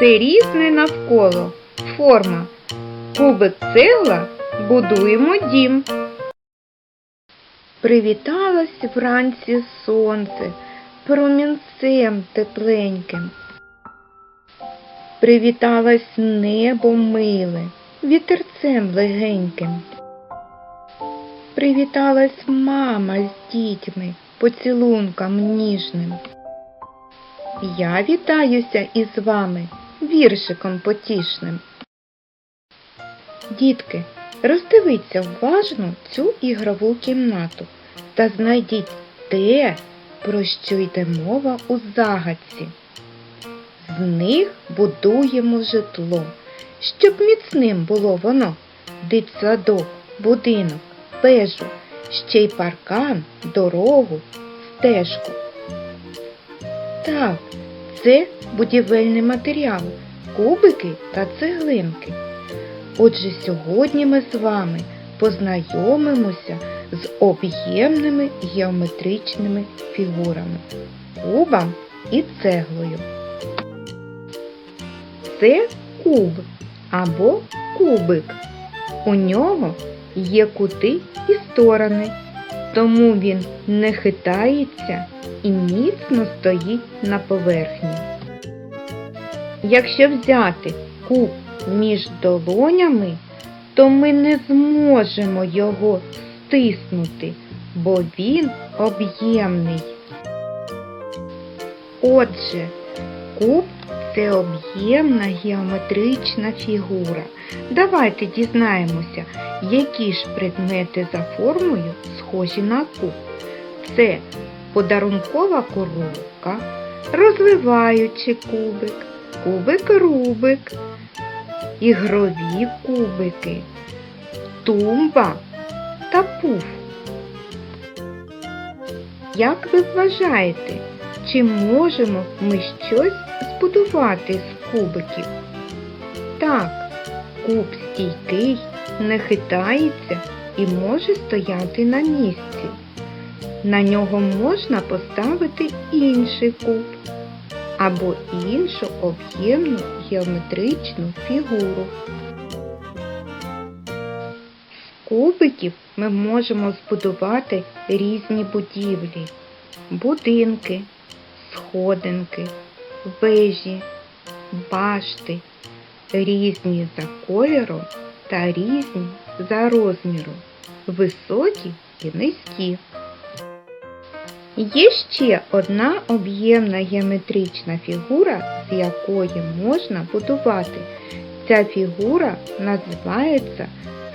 Все різне навколо. Форма. Кубик цегла будуємо дім. Привіталось вранці сонце промінцем тепленьким. Привіталось небо миле, вітерцем легеньким. Привіталась мама з дітьми поцілунком ніжним. Я вітаюся із вами віршиком потішним. Дітки, роздивіться уважно цю ігрову кімнату та знайдіть те, про що йде мова у загадці. З них будуємо житло, щоб міцним було воно, дитсадок, будинок, вежу, ще й паркан, дорогу, стежку. Так, це будівельний матеріал, кубики та цеглинки. Отже, сьогодні ми з вами познайомимося з об'ємними геометричними фігурами, кубом і цеглою. Це куб або кубик. У нього є кути і сторони, тому він не хитається і міцно стоїть на поверхні. Якщо взяти куб між долонями, то ми не зможемо його стиснути, бо він об'ємний. Отже, куб це об'ємна геометрична фігура. Давайте дізнаємося, які ж предмети за формою схожі на куб. Це подарункова коробка, розливаючий кубик, кубик Рубик, ігрові кубики, тумба та пуф. Як ви вважаєте, чи можемо ми щось збудувати з кубиків? Так, куб стійкий, не хитається і може стояти на місці. На нього можна поставити інший куб або іншу об'ємну геометричну фігуру. З кубиків ми можемо збудувати різні будівлі, будинки, сходинки, вежі, башти, різні за кольором та різні за розміром, високі і низькі. Є ще одна об'ємна геометрична фігура, з якої можна будувати. Ця фігура називається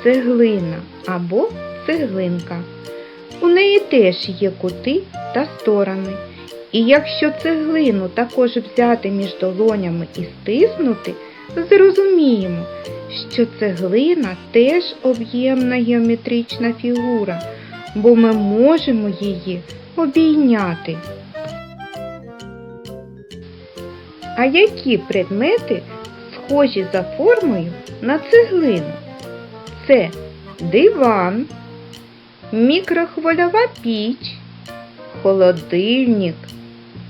цеглина або цеглинка. У неї теж є кути та сторони. І якщо цеглину також взяти між долонями і стиснути, зрозуміємо, що цеглина теж об'ємна геометрична фігура, бо ми можемо її обійняти. А які предмети схожі за формою на цеглину? Це диван, мікрохвильова піч, холодильник,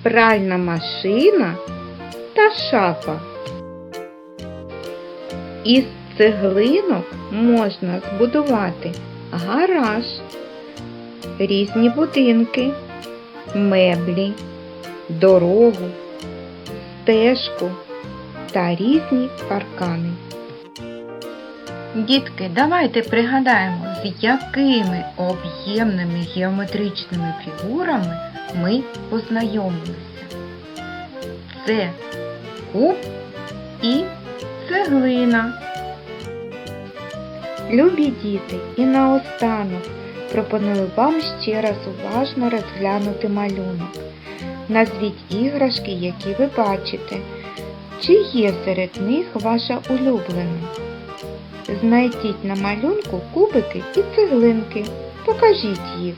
пральна машина та шафа. Із цеглинок можна збудувати гараж, різні будинки, меблі, дорогу, стежку та різні паркани. Дітки, давайте пригадаємо, з якими об'ємними геометричними фігурами ми познайомилися. Це куб і цеглина. Любі діти, і наостанок пропоную вам ще раз уважно розглянути малюнок. Назвіть іграшки, які ви бачите. Чи є серед них ваша улюблена? Знайдіть на малюнку кубики і цеглинки. Покажіть їх.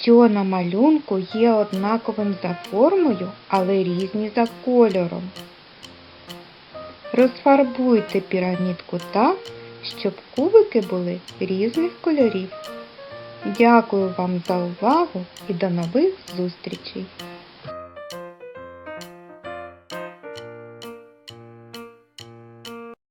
Що на малюнку є однаковим за формою, але різні за кольором. Розфарбуйте пірамідку так, щоб кубики були різних кольорів. Дякую вам за увагу і до нових зустрічей!